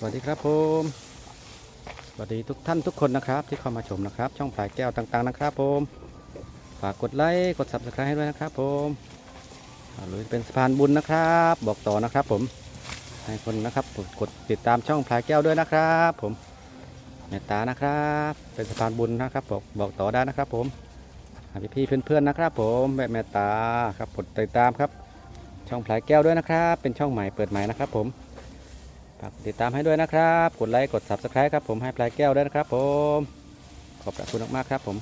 สวัสดีครับผมสวัสดีทุกท่านทุกคนนะครับ ที่เข้ามาชมนะครับ ช่องผายแก้วต่างๆนะครับ ผมฝากกดไลค์กด subscribe ให้ด้วยนะครับ ผมหรือเป็นสะพานบุญนะครับ บอกต่อนะครับ ผมให้คนนะครับกดติดตามช่องผายแก้วด้วยนะครับ ผมเมตตานะครับ เป็นสะพานบุญนะครับ บอกบอกต่อได้นะครับ ผมพี่พี่เพื่อนๆนะครับ ผมแบบเมตตาครับกดติดตามครับ ช่องผายแก้วด้วยนะครับ เป็นช่องใหม่เปิดใหม่นะครับ ผม ฝากติดตามให้ด้วยนะครับ กดไลค์ กด subscribe ครับผมให้ปลายแก้วด้วยนะครับผม ขอบพระคุณมากๆครับผม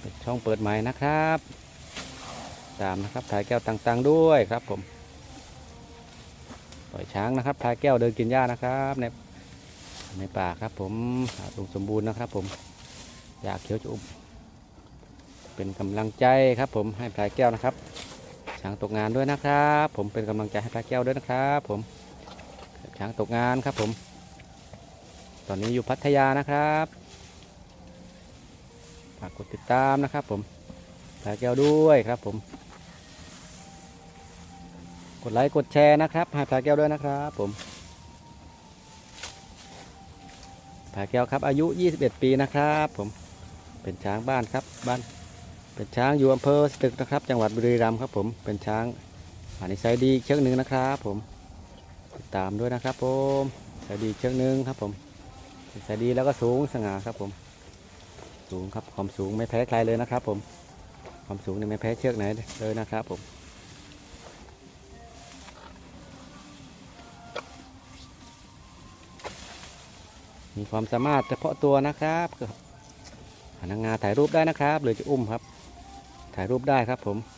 เป็นช่องเปิดใหม่นะครับ ตามนะครับพลายแก้วต่างๆด้วยครับผม ปล่อยช้างนะครับพลายแก้วเดินกินหญ้านะครับในในป่าครับผมลุงสมบูรณ์นะครับผม อยากเขียวจะอุบเป็นกำลังใจครับผมให้พลายแก้วนะครับ ช้างตกงานด้วยนะครับ ผมเป็นกำลังใจให้พระแก้วด้วยนะครับ ผมช้างตกงานครับผม ตอนนี้อยู่พัทยานะครับฝากกดติดตามนะครับ ผมพระแก้วด้วยครับผม กดไลค์กดแชร์นะครับให้พระแก้วด้วยนะครับผมพระแก้วครับอายุ 21 ปีนะครับ ผมเป็นช้างบ้านครับบ้าน เป็นช้างอยู่อำเภอสตึกนะครับ จังหวัดบุรีรัมย์ครับ ผมเป็นช้างอันนี้ไซดีเชือกหนึ่งนะครับ ผมติดตามด้วยนะครับ ผมไซดีเชือกหนึ่งครับผมไซดีแล้วก็สูงสง่าครับผม สูงครับความสูงไม่แพ้ใครเลยนะครับ ผมความสูงนี่ไม่แพ้เชือกไหนเลยนะครับ ผมมีความสามารถเฉพาะตัวนะครับพนักงานถ่ายรูปได้นะครับ หรือจะอุ้มครับ ถ่ายรูปได้ครับผม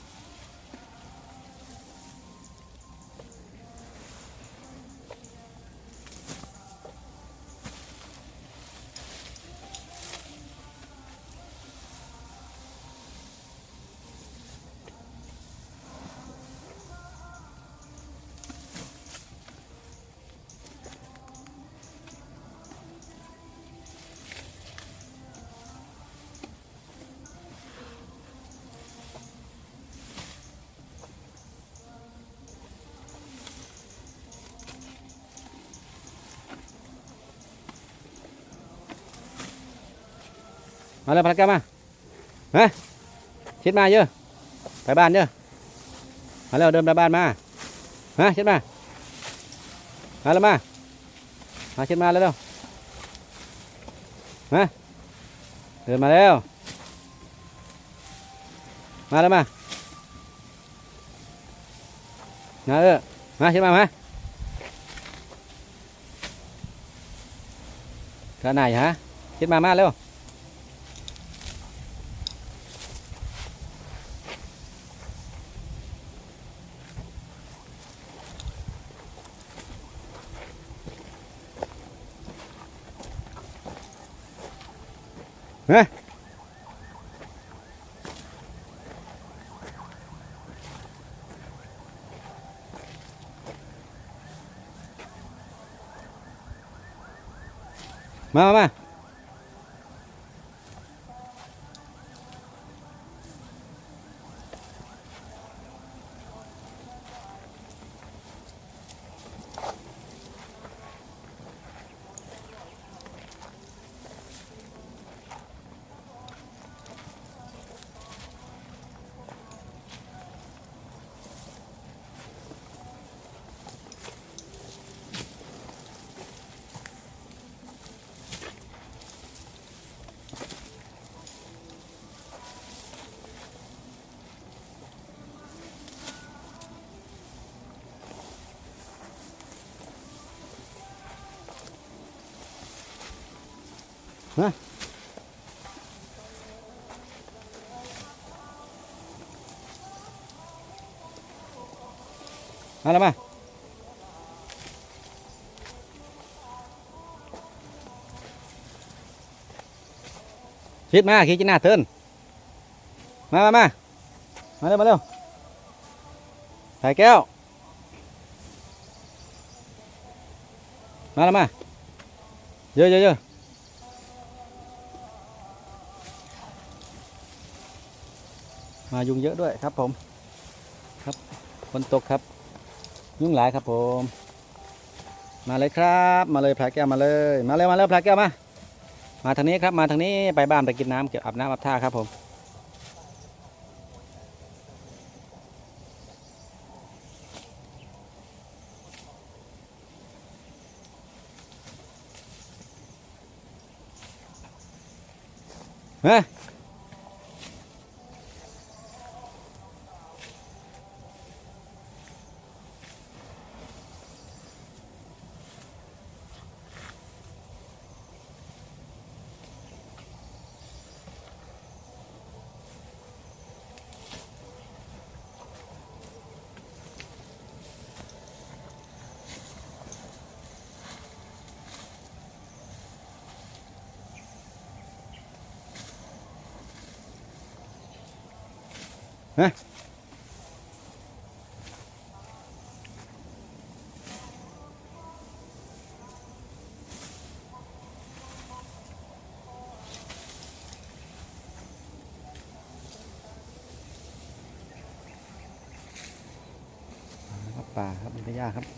มาเลยพนักงานมาฮะชิดมาเยอะไปบ้านเยอะมาเร็วเดินไปบ้านมาฮะชิดมามาแล้วมามาชิดมาเร็วๆมาเดินมาแล้วมาแล้วมามาเออมาชิดมามาท่าไหนฮะชิดมามาเร็ว ฮะมา มามามาแล้วมาชิดมาขี่จีน่าเทินมาม มายุงเยอะด้วยครับผมครับฝนตกครับ ยุ่งหลายครับผม มาเลยครับ มาเลยพลายแก้วมาเลย มาเลยมาเลยพลายแก้วมามาทางนี้ครับมาทางนี้ไปบ้านไปกินน้ำเก็บอาบน้ำอาบท่าครับผมเฮ้ ยครับป่าครับมันก็ยากครับ